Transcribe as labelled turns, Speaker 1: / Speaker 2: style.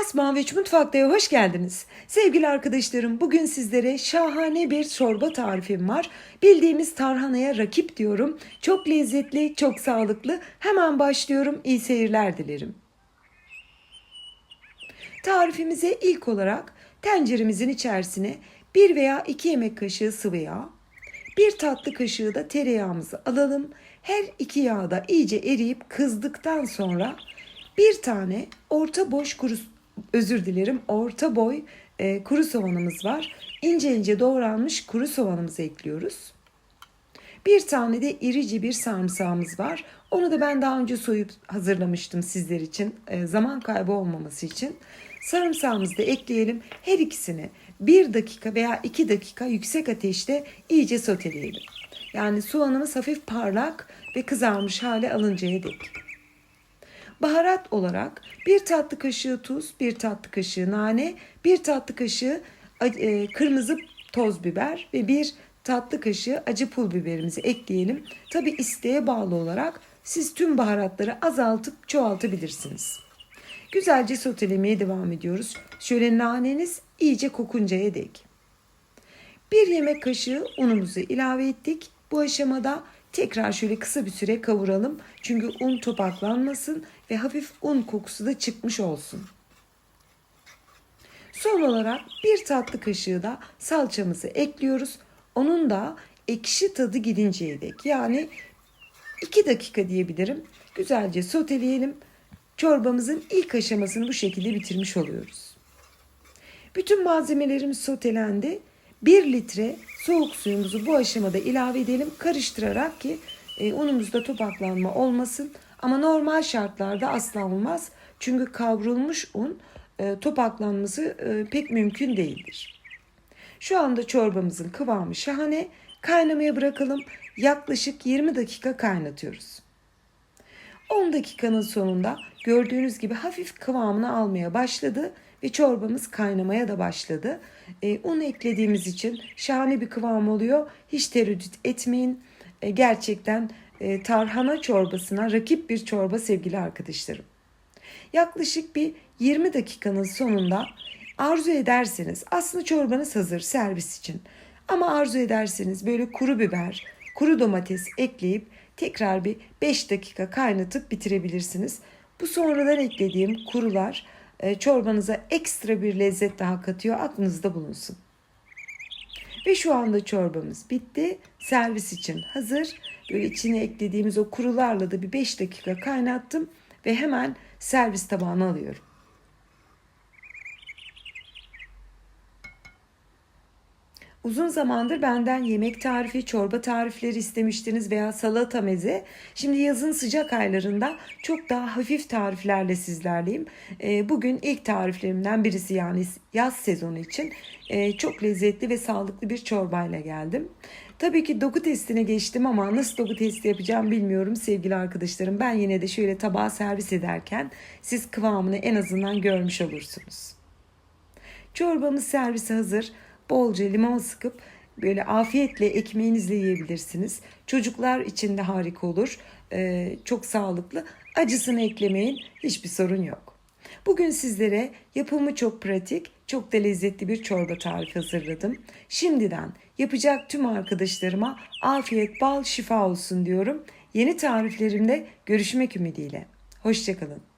Speaker 1: Masmavi Mutfakta'ya hoş geldiniz. Sevgili arkadaşlarım bugün sizlere şahane bir çorba tarifim var. Bildiğimiz tarhanaya rakip diyorum. Çok lezzetli, çok sağlıklı. Hemen başlıyorum. İyi seyirler dilerim. Tarifimize ilk olarak tenceremizin içerisine 1 veya 2 yemek kaşığı sıvı yağ, 1 tatlı kaşığı da tereyağımızı alalım. Her iki yağ da iyice eriyip kızdıktan sonra bir tane orta boş kuru özür dilerim orta boy e, kuru soğanımız var. İnce ince doğranmış kuru soğanımızı ekliyoruz. Bir tane de irici bir sarımsağımız var. Onu da ben daha önce soyup hazırlamıştım sizler için. e, zaman kaybı olmaması için. Sarımsağımızı da ekleyelim. Her ikisini bir dakika veya iki dakika yüksek ateşte iyice soteleyelim. Yani soğanımız hafif parlak ve kızarmış hale alıncaya dek. Baharat olarak bir tatlı kaşığı tuz, bir tatlı kaşığı nane, bir tatlı kaşığı e, kırmızı toz biber ve bir tatlı kaşığı acı pul biberimizi ekleyelim. Tabi isteğe bağlı olarak siz tüm baharatları azaltıp çoğaltabilirsiniz. Güzelce sotelemeye devam ediyoruz. Şöyle naneniz iyice kokuncaya dek. Bir yemek kaşığı unumuzu ilave ettik. Bu aşamada tekrar şöyle kısa bir süre kavuralım. Çünkü un topaklanmasın ve hafif un kokusu da çıkmış olsun. Son olarak bir tatlı kaşığı da salçamızı ekliyoruz. Onun da ekşi tadı gidinceye dek yani 2 dakika diyebilirim. Güzelce soteleyelim. Çorbamızın ilk aşamasını bu şekilde bitirmiş oluyoruz. Bütün malzemelerimiz sotelendi. 1 litre soğuk suyumuzu bu aşamada ilave edelim karıştırarak ki e, unumuzda topaklanma olmasın. Ama normal şartlarda asla olmaz. Çünkü kavrulmuş un e, topaklanması e, pek mümkün değildir. Şu anda çorbamızın kıvamı şahane. Kaynamaya bırakalım. Yaklaşık 20 dakika kaynatıyoruz. 10 dakikanın sonunda gördüğünüz gibi hafif kıvamını almaya başladı ve çorbamız kaynamaya da başladı. E, un eklediğimiz için şahane bir kıvam oluyor. Hiç tereddüt etmeyin. E, gerçekten e, tarhana çorbasına rakip bir çorba sevgili arkadaşlarım. Yaklaşık bir 20 dakikanın sonunda arzu ederseniz aslında çorbanız hazır servis için. Ama arzu ederseniz böyle kuru biber, kuru domates ekleyip tekrar bir 5 dakika kaynatıp bitirebilirsiniz. Bu sonradan eklediğim kurular çorbanıza ekstra bir lezzet daha katıyor. Aklınızda bulunsun. Ve şu anda çorbamız bitti. Servis için hazır. Böyle içine eklediğimiz o kurularla da bir 5 dakika kaynattım ve hemen servis tabağına alıyorum. Uzun zamandır benden yemek tarifi, çorba tarifleri istemiştiniz veya salata meze. Şimdi yazın sıcak aylarında çok daha hafif tariflerle sizlerleyim. Ee, bugün ilk tariflerimden birisi yani yaz sezonu için e, çok lezzetli ve sağlıklı bir çorbayla geldim. Tabii ki doku testine geçtim ama nasıl doku testi yapacağım bilmiyorum sevgili arkadaşlarım. Ben yine de şöyle tabağa servis ederken siz kıvamını en azından görmüş olursunuz. Çorbamız servise hazır bolca limon sıkıp böyle afiyetle ekmeğinizle yiyebilirsiniz. Çocuklar için de harika olur. Ee, çok sağlıklı. Acısını eklemeyin. Hiçbir sorun yok. Bugün sizlere yapımı çok pratik, çok da lezzetli bir çorba tarifi hazırladım. Şimdiden yapacak tüm arkadaşlarıma afiyet, bal, şifa olsun diyorum. Yeni tariflerimde görüşmek ümidiyle. Hoşçakalın.